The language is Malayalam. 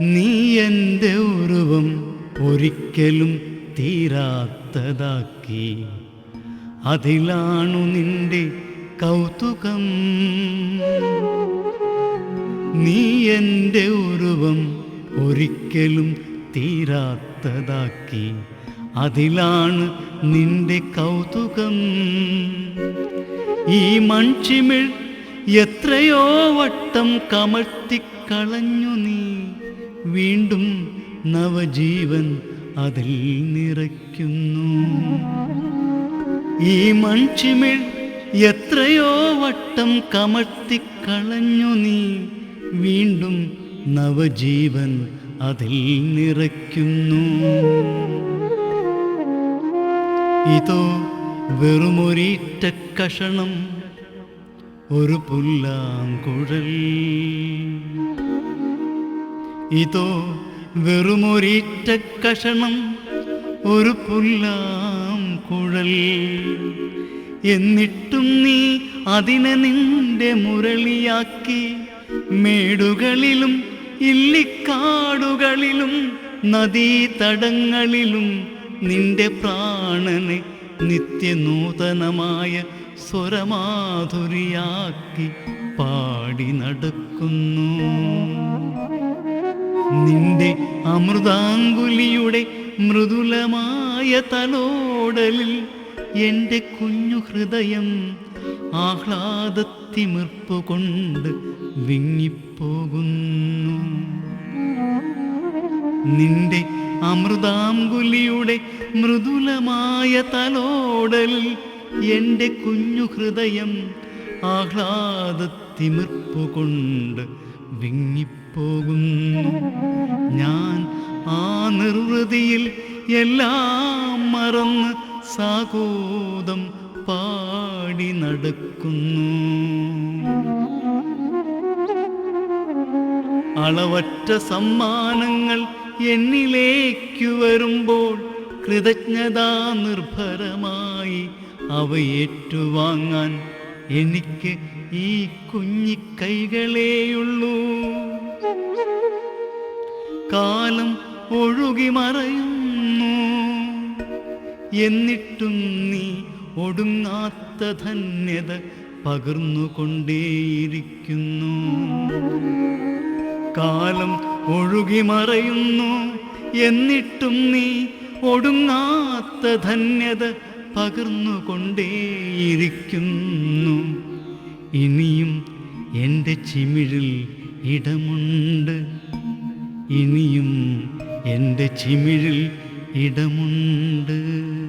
നീ എന്റെ ഉരുവം ഒരിക്കലും തീരാത്തതാക്കി. അതിലാണു നിന്റെ കൗതുകം. നീ എന്റെ ഉരുവം ഒരിക്കലും തീരാത്തതാക്കി. അതിലാണ് നിന്റെ കൗതുകം. ഈ മൺചിമിഴ് എത്രയോ വട്ടം കമഴ്ത്തിക്കളഞ്ഞു നീ. വീണ്ടും നവജീവൻ അതിൽ നിറയ്ക്കുന്നു. ഈ മൺചിമിഴ് എത്രയോ വട്ടം കമഴ്ത്തിക്കളഞ്ഞു നീ. വീണ്ടും നവജീവൻ അതിൽ നിറയ്ക്കുന്നു. ഇതോ വെറുമൊരീറ്റ കഷണം ഒരു പുല്ലാങ്കുഴൽ. ഇതോ വെറുമൊരീറ്റ കഷണം ഒരു പുല്ലാം കുഴൽ. എന്നിട്ടും നീ അതിനെ നിന്റെ മുരളിയാക്കി മേടുകളിലും ഇല്ലിക്കാടുകളിലും നദീതടങ്ങളിലും നിന്റെ പ്രാണനെ നിത്യനൂതനമായ സ്വരമാധുരിയാക്കി പാടി നടക്കുന്നു. നിന്റെ അമൃതാങ്കുലിയുടെ മൃദുലമായ തലോടലിൽ എന്റെ കുഞ്ഞു ഹൃദയം ആഹ്ലാദത്തിമിർപ്പുകൊണ്ട് വിങ്ങിപ്പോകുന്നു. നിന്റെ അമൃതാംഗുലിയുടെ മൃദുലമായ തലോടലിൽ എന്റെ കുഞ്ഞു ഹൃദയം ആഹ്ലാദത്തിമിർപ്പു കൊണ്ട് വിങ്ങിപ്പോകുന്നു ഞാൻ ആ നിർവൃതിയിൽ എല്ലാം മറന്ന് സാഗോദം പാടി നടക്കുന്നു. അളവറ്റ സമ്മാനങ്ങൾ എന്നിലേക്കു വരുമ്പോൾ കൃതജ്ഞതാ നിർഭരമായി അവ ഏറ്റുവാങ്ങാൻ എനിക്ക് ഈ കുഞ്ഞിക്കൈകളേയുള്ളൂ. കാലം ഒഴുകി മറയുന്നു. എന്നിട്ടും നീ ഒടുങ്ങാത്ത ധന്യത പകർന്നുകൊണ്ടേയിരിക്കുന്നു. കാലം ഒഴുകി മറയുന്നു. എന്നിട്ടും നീ ഒടുങ്ങാത്ത ധന്യത പകർന്നുകൊണ്ടേയിരിക്കുന്നു. ഇനിയും എന്റെ ചിമിഴിൽ ഇടമുണ്ട്. ഇനിയും എന്റെ ചിമിഴിൽ ഇടമുണ്ട്.